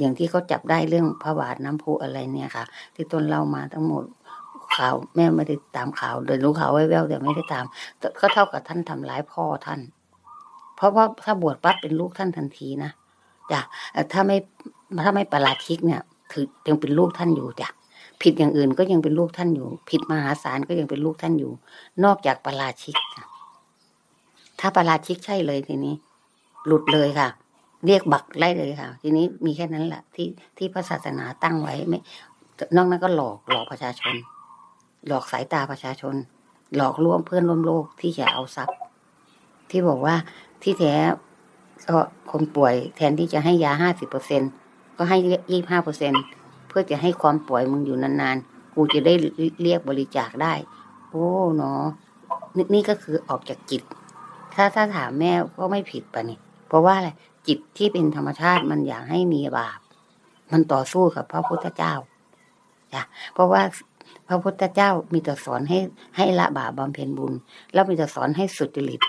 อย่างที่เขาจับได้เรื่องพระบาทน้ำพุอะไรเนี่ยค่ะ ที่ต้นเล่ามาทั้งหมดข่าวแม่ไม่ได้ตามข่าวโดยรู้ข่าวแว่วๆแต่ไม่ได้ตามก็เท่ากับท่านทำร้ายพ่อท่าน เพราะว่าถ้าบวชปั๊บเป็นลูกท่านทันทีนะจ้ะเอ่ถ้าไม่ถ้าไม่ประลาดคิกเนี่ย ถือยังเป็นลูกท่านอยู่จ้ะผิดอย่างอื่นก็ยังเป็นลูกท่านอยู่ ผิดมหาศาลก็ยังเป็นลูกท่านอยู่ นอกจากประลาชิกถ้าประลาชิกใช่เลยทีนี้ หลุดเลยค่ะ เรียกบักไล่เลยค่ะ ทีนี้มีแค่นั้นแหละที่ที่พระศาสนาตั้งไว้ไม่ นอกนั้นก็หลอกหลอกประชาชน หลอกสายตาประชาชน หลอกลวงเพื่อนร่วมโลกที่จะเอาทรัพย์ ที่บอกว่าที่แท้ก็คนป่วยแทนที่จะให้ยาห้าสิบเปอร์เซ็นก็ให้ยี่ห้าเปอร์เซ็นเพื่อจะให้ความป่วยมึงอยู่นานๆ กูจะได้เรียกบริจาคได้ โอ้เนาะนี่นี่ก็คือออกจากจิต ถ้าถ้าถามแม่ก็ไม่ผิดปะนี่เพราะว่าอะไร จิตที่เป็นธรรมชาติมันอยากให้มีบาป มันต่อสู้กับพระพุทธเจ้าจ้ะเพราะว่าพระพุทธเจ้ามีแต่สอนให้ให้ละบาปบำเพ็ญบุญ แล้วมีแต่สอนให้สุจริต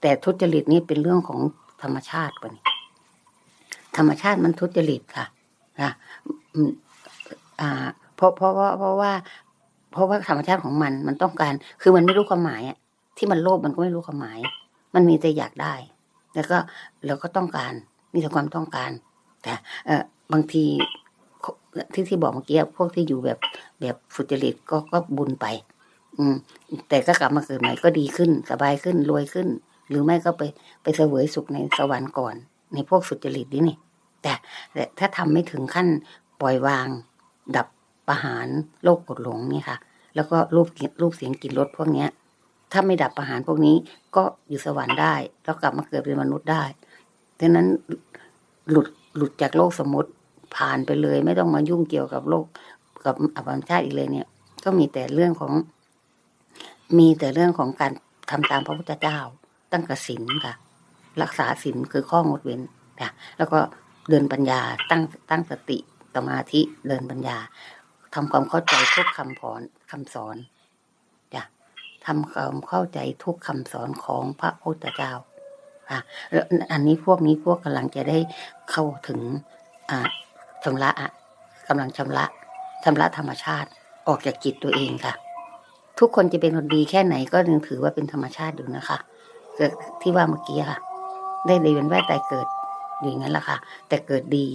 แต่ทุจริตนี่เป็นเรื่องของธรรมชาติปะนี่ธรรมชาติมันทุจริตค่ะนะอ่าเพราะเพราะว่าเพราะว่า เพราะว่าธรรมชาติของมันมันต้องการ คือมันไม่รู้ความหมายอะที่มันโลภมันก็ไม่รู้ความหมาย มันมีแต่อยากได้ แล้วก็แล้วก็ต้องการมีแต่ความต้องการ แต่เออบางทีที่ที่บอกเมื่อกี้พวกที่อยู่แบบแบบสุจริตก็ก็บุญไป อืม แต่ก็กลับมาเกิดใหม่ก็ดีขึ้นสบายขึ้นรวยขึ้น หรือไม่ก็ไปไปเสวยสุขในสวรรค์ก่อน ในพวกสุจริตนี่นี่แต่แต่ถ้าทำไม่ถึงขั้นปล่อยวาง ดับประหารโลกกดหลงนี่ค่ะ แล้วก็รูปรูปเสียงกลิ่นรสพวกเนี้ย ถ้าไม่ดับประหารพวกนี้ก็อยู่สวรรค์ได้ แล้วกลับมาเกิดเป็นมนุษย์ได้ดังนั้นหลุดหลุดจากโลกสมมติผ่านไปเลย ไม่ต้องมายุ่งเกี่ยวกับโลกกับอภรรมชาติอีกเลยเนี่ย ก็มีแต่เรื่องของ มีแต่เรื่องของการทำตามพระพุทธเจ้า ตั้งกสินค่ะ รักษาศีลคือข้องดเว้นค่ะแล้วก็เดินปัญญาตั้งตั้งสติสมาธิเดินปัญญาทำความเข้าใจทุกคำสอนคำสอน ทำความเข้าใจทุกคำสอนของพระพุทธเจ้าค่ะแล้วอันนี้พวกนี้พวกกำลังจะได้เข้าถึงอ่าชำระอะกำลังชำระชำระธรรมชาติออกจากจิตตัวเองค่ะ ทุกคนจะเป็นคนดีแค่ไหนก็ยังถือว่าเป็นธรรมชาติอยู่นะคะเกิดที่ว่าเมื่อกี้ค่ะ ได้เรียนว่ายตายเกิดอยู่อย่างนั้นแหละค่ะ แต่เกิดดี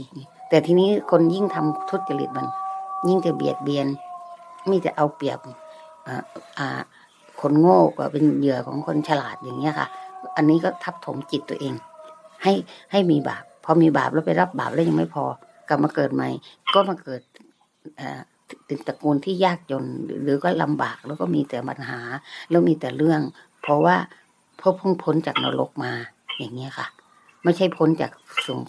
แต่ทีนี้คนยิ่งทำทุจริตมัน ยิ่งจะเบียดเบียนมีจะเอาเปรียบอ่าอ่า คนโง่ก็เป็นเหยื่อของคนฉลาดอย่างเงี้ยค่ะ อันนี้ก็ทับถมจิตตัวเอง ให้ให้มีบาปพอมีบาปแล้วไปรับบาปแล้วยังไม่พอกลับมาเกิดใหม่ ก็มาเกิดอ่อถึงตระกูลที่ยากจนหรือก็ลำบากแล้วก็มีแต่ปัญหา แล้วมีแต่เรื่อง เพราะว่าพวกเพิ่งพ้นจากนรกมาอย่างเงี้ยค่ะ ไม่ใช่พ้นจากสุง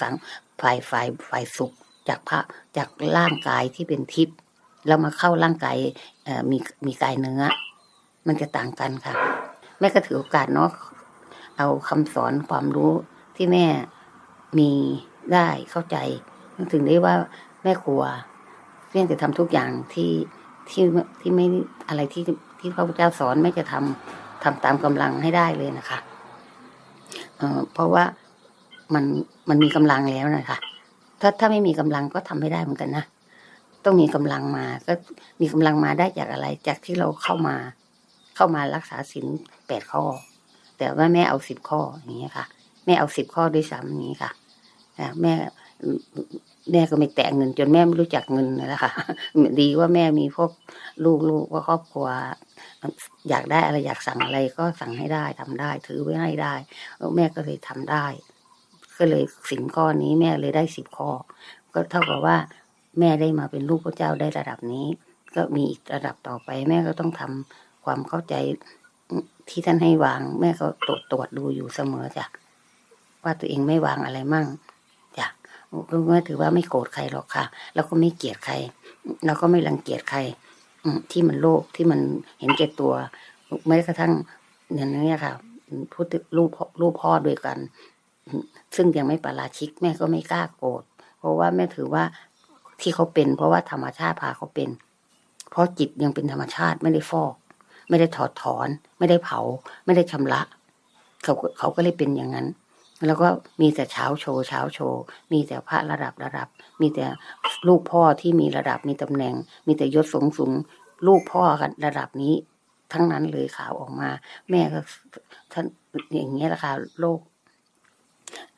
สังฝ่ายฝ่ายฝ่ายสุขจากพระจากร่างกายที่เป็นทิพย์แล้วมาเข้าร่างกายมีมีกายเนื้อ มันจะต่างกันค่ะ แม่ก็ถือโอกาสเนาะเอาคำสอนความรู้ที่แม่มีได้เข้าใจ ถึงได้ว่าแม่ครัวเพียงจะทำทุกอย่างที่ที่ที่ไม่อะไรที่ที่พระพุทธเจ้าสอนแม่จะทำทำตามกำลังให้ได้เลยนะคะเอ่อเพราะว่ามันมันมีกำลังแล้วนะคะ ถ้าถ้าไม่มีกำลังก็ทำไม่ได้เหมือนกันนะต้องมีกำลังมา ก็มีกำลังมาได้จากอะไร จากที่เราเข้ามา เข้ามารักษาศีลแปดข้อ แต่ว่าแม่เอาสิบข้ออย่างเงี้ค่ะ แม่เอาสิบข้อด้วยซ้ำอย่างนี้ค่ะแม่แม่ก็ไม่แตะเงิน จนแม่ไม่รู้จักเงินนั่นแหละค่ะดีว่าแม่มีพวกลูกลูกว่าครอบครัว อยากได้อะไรอยากสั่งอะไรก็สั่งให้ได้ทำได้ ถือไว้ให้ได้แล้วแม่ก็เลยทำได้ ก็เลยสินข้อนี้แม่เลยได้สิบข้อ ก็เท่ากับว่า แม่ได้มาเป็นลูกพระเจ้าได้ระดับนี้ ก็มีอีกระดับต่อไป แม่ก็ต้องทำ ความเข้าใจที่ท่านให้วาง แม่ก็ตรวจตรวจดูอยู่เสมอจ้ะว่าตัวเองไม่วางอะไรมั่งจ้ะก็แม่ถือว่าไม่โกรธใครหรอกค่ะ แล้วก็ไม่เกลียดใคร แล้วก็ไม่รังเกียจใครอืที่มันโลภที่มันเห็นแก่ตัวแม้กระทั่งอย่างนี้ค่ะพูดถึงลูกพ่อลูกพ่อด้วยกัน ซึ่งยังไม่ประราชิก แม่ก็ไม่กล้าโกรธเพราะว่าแม่ถือว่าที่เขาเป็น เพราะว่าธรรมชาติพาเขาเป็น เพราะจิตยังเป็นธรรมชาติไม่ได้ฟอก ไม่ได้ถอดถอน ไม่ได้เผา ไม่ได้ชำระ เขาเขาก็เลยเป็นอย่างนั้น แล้วก็มีแต่เช้าโชว์เช้าโชว์มีแต่พระระดับระดับ มีแต่ลูกพ่อที่มีระดับมีตำแหน่ง มีแต่ยศสูงสูงลูกพ่อกันระดับนี้ ทั้งนั้นเลยข่าวออกมา แม่ก็ท่านอย่างเงี้ยแหละค่ะโลก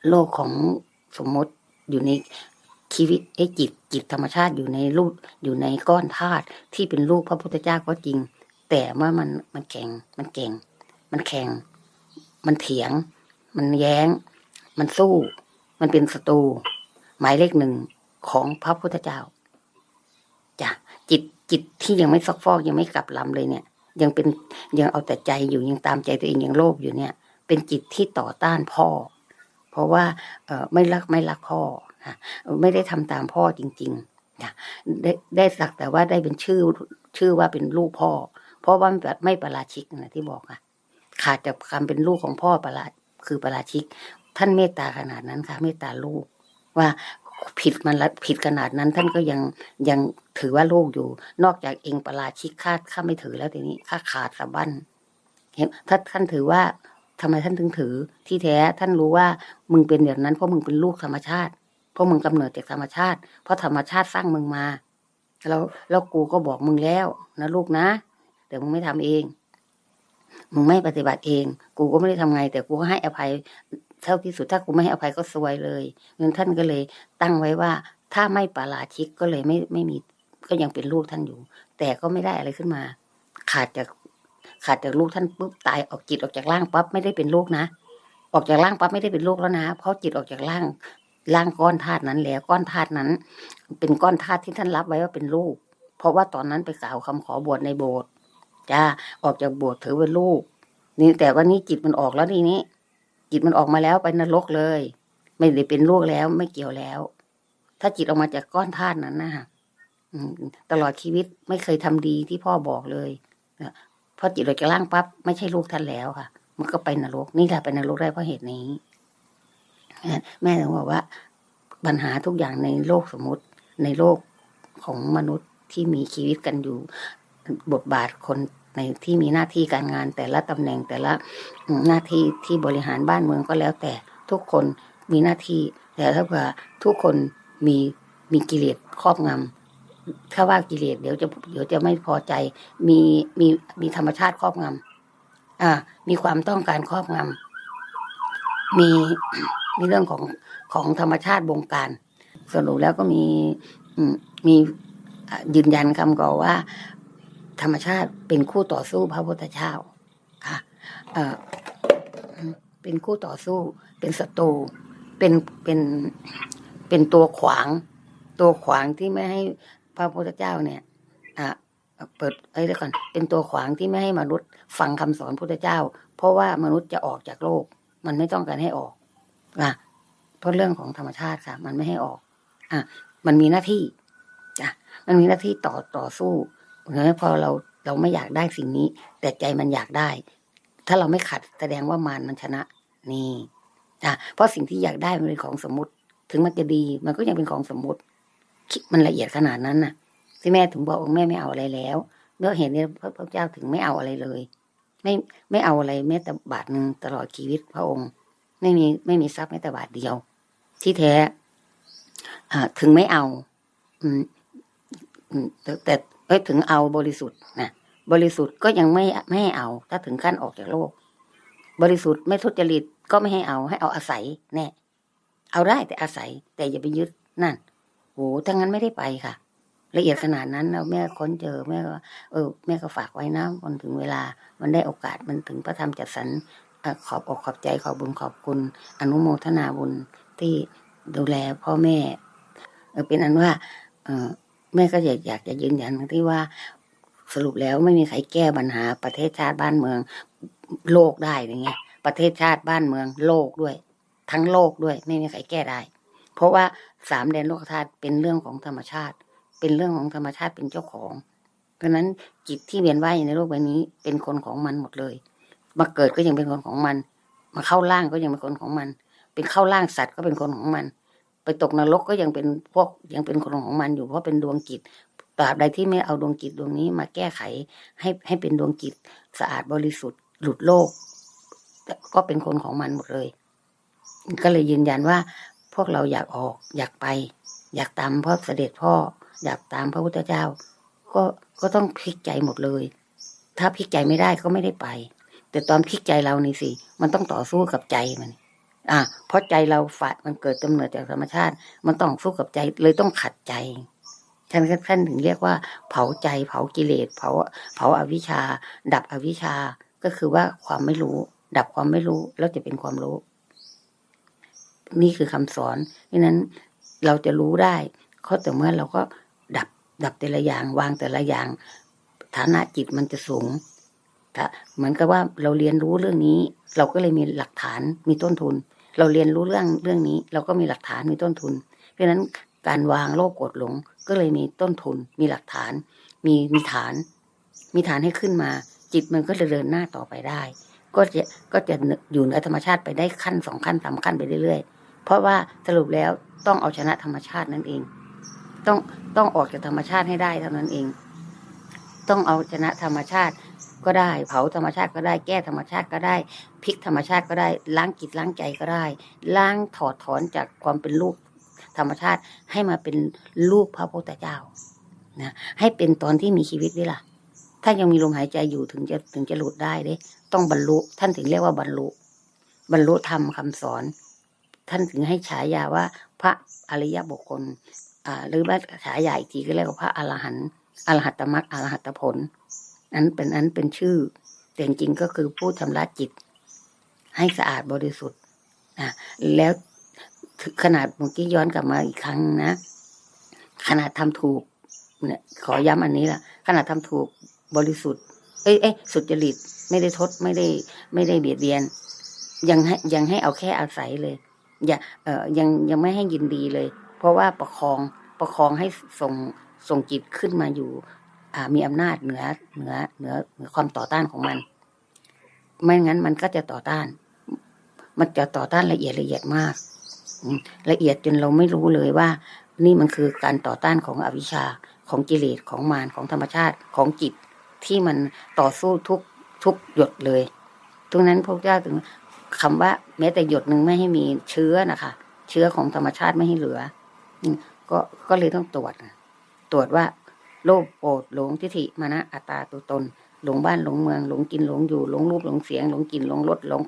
โลกของสมมติอยู่ในชีวิตไอ้จิตจิตธรรมชาติอยู่ในรูปอยู่ในก้อนธาตุที่เป็นลูกพระพุทธเจ้าก็จริง แต่ว่ามันมันแข็งมันเก่ง มันแข่ง มันเถียง มันแย้ง มันสู้ มันเป็นศัตรูหมายเลขหนึ่งของพระพุทธเจ้าจ้ะจิตจิตที่ยังไม่ซักฟอกยังไม่กลับลำเลยเนี่ย ยังเป็นยังเอาแต่ใจอยู่ยังตามใจตัวเองยังโลภอยู่เนี่ย เป็นจิตที่ต่อต้านพ่อ เพราะว่าเออไม่รักไม่รักพ่อนะไม่ได้ทำตามพ่อจริงๆนะได้ได้สักแต่ว่าได้เป็นชื่อชื่อว่าเป็นลูกพ่อ เพราะว่าแบบไม่ประราชิกนะที่บอกอะขาดจากความเป็นลูกของพ่อประราคือประราชิก ท่านเมตตาขนาดนั้นค่ะ เมตตาลูก ว่าผิดมันผิดขนาดนั้น ท่านก็ยังยังถือว่าลูกอยู่ นอกจากเองประราชิกข้าข้าไม่ถือแล้วทีนี้ข้าขาดสะบั้นเห็นถ้าท่านถือว่าทำไมท่านถึงถือ ที่แท้ท่านรู้ว่ามึงเป็นแบบนั้นเพราะมึงเป็นลูกธรรมชาติ เพราะมึงกำเนิดจากธรรมชาติ เพราะธรรมชาติสร้างมึงมา แล้วแล้วกูก็บอกมึงแล้วนะลูกนะ แต่มึงไม่ทำเอง มึงไม่ปฏิบัติเอง กูก็ไม่ได้ทำไง แต่กูก็ให้อภัยเท่าที่สุดถ้ากูไม่ให้อภัยก็ซวยเลยงั้นท่านก็เลย ตั้งไว้ว่า ถ้าไม่ปาราชิกก็เลยไม่ไม่มีก็ยังเป็นลูกท่านอยู่ แต่ก็ไม่ได้อะไรขึ้นมา ขาดจากขาดจากลูกท่านปุ๊บตายออกจิตออกจากร่างปั๊บไม่ได้เป็นลูกนะออกจากร่างปั๊บไม่ได้เป็นลูกแล้วนะ เพราะจิตออกจากร่างร่างก้อนธาตุนั้นแล้วก้อนธาตุนั้น เป็นก้อนธาตุที่ท่านรับไว้ว่าเป็นลูก เพราะว่าตอนนั้นไปกล่าวคำขอบวชในโบสถ์ จ้าออกจากโบสถ์ถือเป็นลูก นี่แต่ว่านี่จิตมันออกแล้วนี่นี้ จิตมันออกมาแล้วไปนรกเลย ไม่ได้เป็นลูกแล้วไม่เกี่ยวแล้ว ถ้าจิตออกมาจากก้อนธาตุนั้นนะอืมตลอดชีวิตไม่เคยทำดีที่พ่อบอกเลยพอจิตออกจากร่างปั๊บไม่ใช่ลูกท่านแล้วค่ะ มันก็ไปนรก นี่แหละไปนรกได้เพราะเหตุนี้ แม่ถึงบอกว่า ปัญหาทุกอย่างในโลกสมมติในโลกของมนุษย์ที่มีชีวิตกันอยู่ บทบาทคน ในที่มีหน้าที่การงานแต่ละตำแหน่งแต่ละหน้าที่ที่บริหารบ้านเมืองก็แล้วแต่ทุกคนมีหน้าที่ แต่ถ้าเผื่อทุกคนมีมีกิเลสครอบงำถ้าว่ากิเลสเดี๋ยวจะเดี๋ยวจะไม่พอใจ มีมีมีธรรมชาติครอบงำอ่า มีความต้องการครอบงำมีมีเรื่องของของธรรมชาติบงการสรุปแล้วก็มีมียืนยันคำก่อว่า ธรรมชาติเป็นคู่ต่อสู้พระพุทธเจ้าค่ะเป็นคู่ต่อสู้ เป็นศัตรูเป็นเป็นเป็นตัวขวาง ตัวขวางที่ไม่ให้พระพุทธเจ้าเนี่ยอะเปิดไอ้เดี๋ยวก่อนเป็นตัวขวางที่ไม่ให้มนุษย์ฟังคำสอนพุทธเจ้า เพราะว่ามนุษย์จะออกจากโลก มันไม่ต้องการให้ออกอะเพราะเรื่องของธรรมชาติค่ะ มันไม่ให้ออก อะ มันมีหน้าที่จ้ะมันมีหน้าที่ต่อต่อสู้ เพราะฉะนั้นพอเราเราไม่อยากได้สิ่งนี้ แต่ใจมันอยากได้ ถ้าเราไม่ขัดแสดงว่ามารมันชนะ นี่จ้ะเพราะสิ่งที่อยากได้มันเป็นของสมมติ ถึงมันจะดี มันก็ยังเป็นของสมมติคิดมันละเอียดขนาดนั้นน่ะ ที่แม่ถึงบอกแม่ไม่เอาอะไรแล้วเมื่อเห็นเนี่ยพระพระเจ้าถึงไม่เอาอะไรเลย ไม่ไม่เอาอะไรแม้แต่บาทหนึ่งตลอดชีวิตพระองค์ ไม่มีไม่มีทรัพย์แม้แต่บาทเดียว ที่แท้อ่าถึงไม่เอา อืมอืมแต่แต่ เอ้ยถึงเอาบริสุทธิ์นะบริสุทธิ์ก็ยังไม่ไม่ให้เอา ถ้าถึงขั้นออกจากโลก บริสุทธิ์ไม่ทุจริตก็ไม่ให้เอาให้เอาอาศัยแน่เอาได้แต่อาศัย แต่อย่าไปยึดนั่นโหถ้างั้นไม่ได้ไปค่ะ ละเอียดขนาดนั้นแล้วแม่ค้นเจอแม่ก็เออ แม่ก็ฝากไว้นะมันถึงเวลา มันได้โอกาสมันถึงพระธรรมจัดสรรขอบอกขอบใจขอบบุญขอบคุณ อนุโมทนาบุญที่ดูแลพ่อแม่เออเป็นอันว่า เออ แม่ก็อยากอยากจะยืนยันที่ว่าสรุปแล้วไม่มีใครแก้ปัญหาประเทศชาติบ้านเมือง โลกได้อย่างเงี้ยประเทศชาติบ้านเมืองโลกด้วย ทั้งโลกด้วย ไม่มีใครแก้ได้ เพราะว่าสามแดนโลกธาตุเป็นเรื่องของธรรมชาติ เป็นเรื่องของธรรมชาติเป็นเจ้าของ เพราะนั้นจิตที่เวียนว่ายในโลกใบนี้ เป็นคนของมันหมดเลย มาเกิดก็ยังเป็นคนของมัน มาเข้าร่างก็ยังเป็นคนของมัน เป็นเข้าร่างสัตว์ก็เป็นคนของมัน ไปตกนรกก็ยังเป็นพวกยังเป็นคนของมันอยู่เพราะเป็นดวงจิตตราบใดที่ไม่เอาดวงจิตดวงนี้มาแก้ไขให้ให้เป็นดวงจิตสะอาดบริสุทธิ์หลุดโลก ก็เป็นคนของมันหมดเลย ก็เลยยืนยันว่า พวกเราอยากออก อยากไป อยากตามพ่อเสด็จพ่อ อยากตามพระพุทธเจ้า ก็ก็ต้องพลิกใจหมดเลย ถ้าพลิกใจไม่ได้ก็ไม่ได้ไป แต่ตอนพลิกใจเรานี่สิ มันต้องต่อสู้กับใจมัน อ่าเพราะใจเราฝาดมันเกิดกำเนิดจากธรรมชาติ มันต้องสู้กับใจเลยต้องขัดใจท่านท่านถึงเรียกว่า เผาใจ เผากิเลสเผาเผาอาวิชชา ดับอวิชชาก็คือว่าความไม่รู้ ดับความไม่รู้แล้วจะเป็นความรู้ นี่คือคำสอนเพราะฉะนั้นเราจะรู้ได้ก็แต่เมื่อเราก็ดับดับแต่ละอย่างวางแต่ละอย่าง ฐานะจิตมันจะสูงเหมือนกับว่าเราเรียนรู้เรื่องนี้ เราก็เลยมีหลักฐานมีต้นทุน เราเรียนรู้เรื่องเรื่องนี้ เราก็มีหลักฐานมีต้นทุน เพราะฉะนั้นการวางโลภโกรธหลงก็เลยมีต้นทุน มีหลักฐาน มีมีฐาน มีฐานให้ขึ้นมา จิตมันก็จะเดินหน้าต่อไปได้ ก็จะก็จะอยู่ในธรรมชาติไปได้ขั้นสองขั้นสามขั้นไปเรื่อยๆ เพราะว่าสรุปแล้วต้องเอาชนะธรรมชาตินั่นเอง ต้องต้องออกจากธรรมชาติให้ได้เท่านั้นเอง ต้องเอาชนะธรรมชาติ ก็ได้ เผาธรรมชาติก็ได้ แก้ธรรมชาติก็ได้พลิกธรรมชาติก็ได้ ล้างจิตล้างใจก็ได้ ล้างถอดถอนจากความเป็นลูกธรรมชาติให้มาเป็นลูกพระพุทธเจ้านะให้เป็นตอนที่มีชีวิตนี่ล่ะ ถ้ายังมีลมหายใจอยู่ถึงจะถึงจะหลุดได้เด้ ต้องบรรลุ ท่านถึงเรียกว่าบรรลุ บรรลุธรรมคำสอน ท่านถึงให้ฉายาว่าพระอริยบุคคลอ่าหรือว่าฉายาอีกทีก็เรียกว่าพระอรหันต์อรหัตตมรรคอรหัตผล นั้นเป็นนั้นเป็นชื่อ แต่จริงก็คือผู้ชำระจิต ให้สะอาดบริสุทธิ์นะแล้วขนาดเมื่อกี้ย้อนกลับมาอีกครั้งนะขนาดทำถูกเนี่ยขอย้ำอันนี้ล่ะ ขนาดทำถูกบริสุทธิ์ เอ้ยเอ้ยสุจริตไม่ได้ทดไม่ได้ ไม่ได้เบียดเบียน ยังให้ยังให้เอาแค่อาศัยเลยอย่าเอ่อยังยังไม่ให้ยินดีเลย เพราะว่าประคองประคองให้ส่งส่งจิตขึ้นมาอยู่ มีอำนาจเหนือเหนือเหนือเหนือความต่อต้านของมัน ไม่งั้นมันก็จะต่อต้าน มันจะต่อต้านละเอียดละเอียดมากละเอียดจนเราไม่รู้เลยว่า นี่มันคือการต่อต้านของอวิชชาของกิเลสของมารของธรรมชาติของจิตที่มันต่อสู้ทุกทุกหยดเลยตรงนั้นพระเจ้าถึงคำว่า แม้แต่หยดหนึ่งไม่ให้มีเชื้อนะคะ เชื้อของธรรมชาติไม่ให้เหลือก็ก็เลยต้องตรวจตรวจว่า โลภโกรธหลงทิฏฐิมานะอัตตาตัวตน หลงบ้านหลงเมือง หลงกินหลงอยู่หลงรูปหลงเสียง หลงกลิ่นหลงรสหลง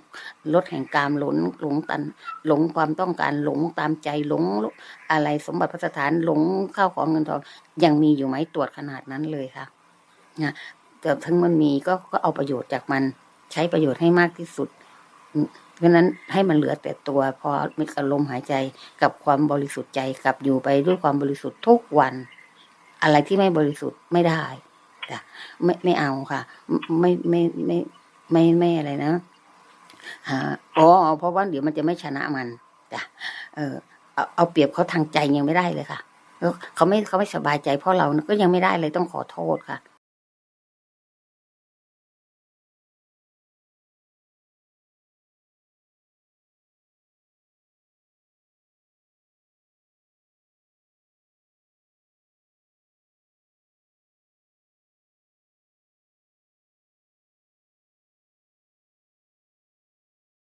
รสแห่งกามหลงหลงตัน หลงความต้องการหลงตามใจหลงอะไรสมบัติพระสถานหลงข้าวของเงินทองยังมีอยู่ไหมตรวจขนาดนั้นเลยค่ะนะแต่ทั้งมันมีก็ก็เอาประโยชน์จากมันใช้ประโยชน์ให้มากที่สุดเพราะนั้นให้มันเหลือแต่ตัวพอมีกับลมหายใจกับความบริสุทธิ์ใจกับอยู่ไปด้วยความบริสุทธิ์ทุกวัน อะไรที่ไม่บริสุทธิ์ไม่ได้จ้ะไม่ไม่เอาค่ะ ไม่ไม่ไม่ไม่ไม่อะไรนะอ๋อเพราะว่าเดี๋ยวมันจะไม่ชนะมันจ้ะเออเอาเอาเปรียบเขาทางใจยังไม่ได้เลยค่ะเขาไม่เขาไม่สบายใจเพราะเราก็ยังไม่ได้เลยต้องขอโทษค่ะ